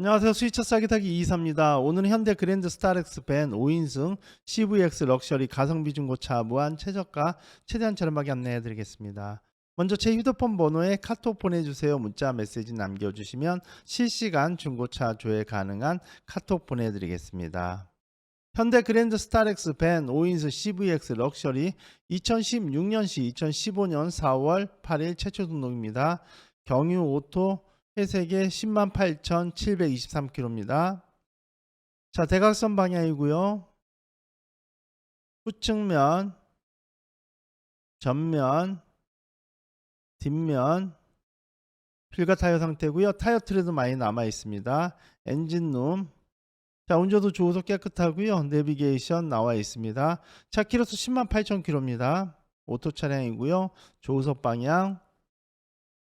안녕하세요. 스위처 싸게 타기 이사입니다. 오늘은 현대 그랜드 스타렉스 밴 5인승 CVX 럭셔리 가성비 중고차 무한 최저가 최대한 저렴하게 안내해 드리겠습니다. 먼저 제 휴대폰 번호에 카톡 보내주세요. 문자 메시지 남겨주시면 실시간 중고차 조회 가능한 카톡 보내드리겠습니다. 현대 그랜드 스타렉스 밴 5인승 CVX 럭셔리 2016년시 2015년 4월 8일 최초 등록입니다. 경유 오토 회색의 10만 8,723km입니다. 자, 대각선 방향이고요. 후측면, 전면, 뒷면, 필가 타이어 상태고요. 타이어 트레도 많이 남아 있습니다. 엔진룸. 자, 운전도 좋아서 깨끗하고요. 내비게이션 나와 있습니다. 차 키로수 10만 8,000km입니다. 오토 차량이고요. 조수석 방향.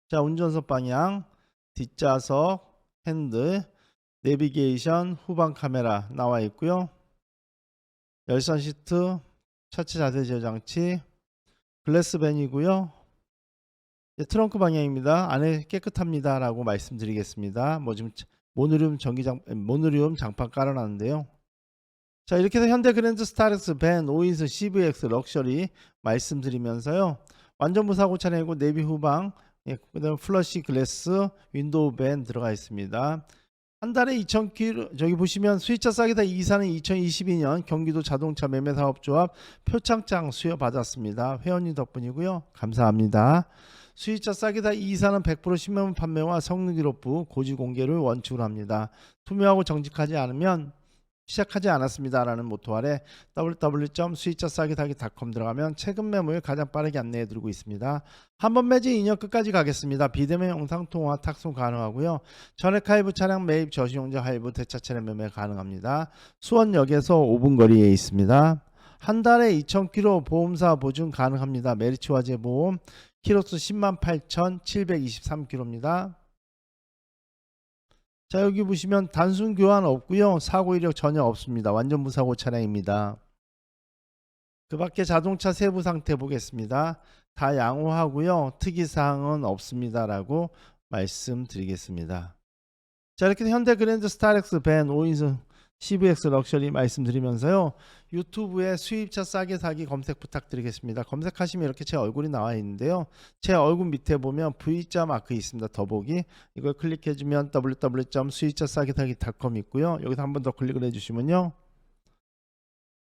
자, 운전석 방향. 뒷좌석, 핸들, 내비게이션, 후방 카메라 나와 있고요. 열선 시트, 차체 자세 제어 장치, 글래스 밴이고요. 네, 트렁크 방향입니다. 안에 깨끗합니다 라고 말씀드리겠습니다. 뭐 지금 모노리움 전기장 모노리움 장판 깔아놨는데요. 자 이렇게 해서 현대 그랜드 스타렉스 밴 5인승 CVX 럭셔리 말씀드리면서요. 완전 무사고 차량이고 내비 후방 예, 그다음 플러시 글래스 윈도우 밴 들어가 있습니다. 한 달에 2,000km 저기 보시면 수입차 싸게다 이사는 2022년 경기도 자동차 매매 사업조합 표창장 수여 받았습니다. 회원님 덕분이고요. 감사합니다. 수입차 싸게다 이사는 100% 신명 판매와 성능 기록부 고지 공개를 원칙으로 합니다. 투명하고 정직하지 않으면 시작하지 않았습니다라는 모토 아래 www.수입차싸게다기.com 들어가면 최근 매물 가장 빠르게 안내해 드리고 있습니다. 한 번 매진 2년 끝까지 가겠습니다. 비대면 영상 통화 탁송 가능하고요. 전액 할부 차량 매입 저시용자 할부 대차 차량 매매 가능합니다. 수원역에서 5분 거리에 있습니다. 한 달에 2,000km 보험사 보증 가능합니다. 메리츠 화재 보험 키로수 10만 8,723km입니다. 자 여기 보시면 단순 교환 없고요. 사고 이력 전혀 없습니다. 완전 무사고 차량입니다. 그 밖에 자동차 세부 상태 보겠습니다. 다 양호하고요. 특이사항은 없습니다 라고 말씀드리겠습니다. 자 이렇게 현대 그랜드 스타렉스 밴 5인승 CVX 럭셔리 말씀드리면서요. 유튜브에 수입차 싸게 사기 검색 부탁드리겠습니다. 검색하시면 이렇게 제 얼굴이 나와 있는데요. 제 얼굴 밑에 보면 V자 마크 있습니다. 더보기. 이걸 클릭해주면 www.수입차 싸게 사기.com 있고요. 여기서 한 번 더 클릭을 해주시면요.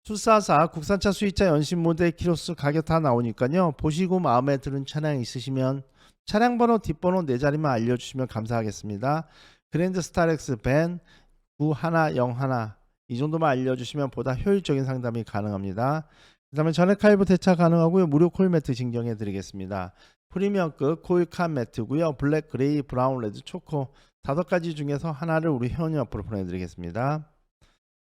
수사사 국산차 수입차 연신 모델 키로수 가격 다 나오니까요. 보시고 마음에 드는 차량 있으시면 차량 번호 뒷번호 네 자리만 알려주시면 감사하겠습니다. 그랜드 스타렉스 밴9101이 정도만 알려주시면 보다 효율적인 상담이 가능합니다. 그 다음에 전액 할부 대차 가능하고요. 무료 코일 매트 증정해 드리겠습니다. 프리미엄급 코일 칸 매트고요. 블랙, 그레이, 브라운, 레드, 초코 다섯 가지 중에서 하나를 우리 회원님 앞으로 보내드리겠습니다.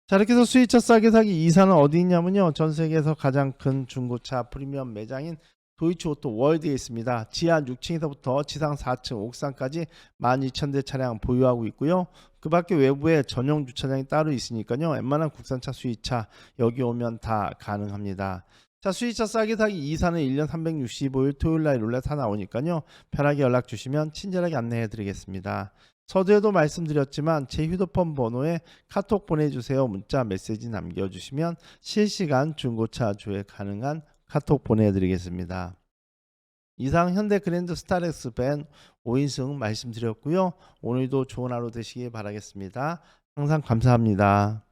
자 이렇게 해서 수입차 싸게 사기 이사는 어디 있냐면요. 전 세계에서 가장 큰 중고차 프리미엄 매장인 도이치 오토 월드에 있습니다. 지하 6층에서부터 지상 4층 옥상까지 12,000대 차량 보유하고 있고요. 그 밖에 외부에 전용 주차장이 따로 있으니까요. 웬만한 국산차 수입차 여기 오면 다 가능합니다. 자 수입차 싸게 사기 이사는 1년 365일 토요일 날 룰렛 다 나오니까요. 편하게 연락 주시면 친절하게 안내해 드리겠습니다. 서두에도 말씀드렸지만 제 휴대폰 번호에 카톡 보내주세요. 문자 메시지 남겨주시면 실시간 중고차 조회 가능한 카톡 보내드리겠습니다. 이상 현대 그랜드 스타렉스 밴 5인승 말씀드렸고요. 오늘도 좋은 하루 되시길 바라겠습니다. 항상 감사합니다.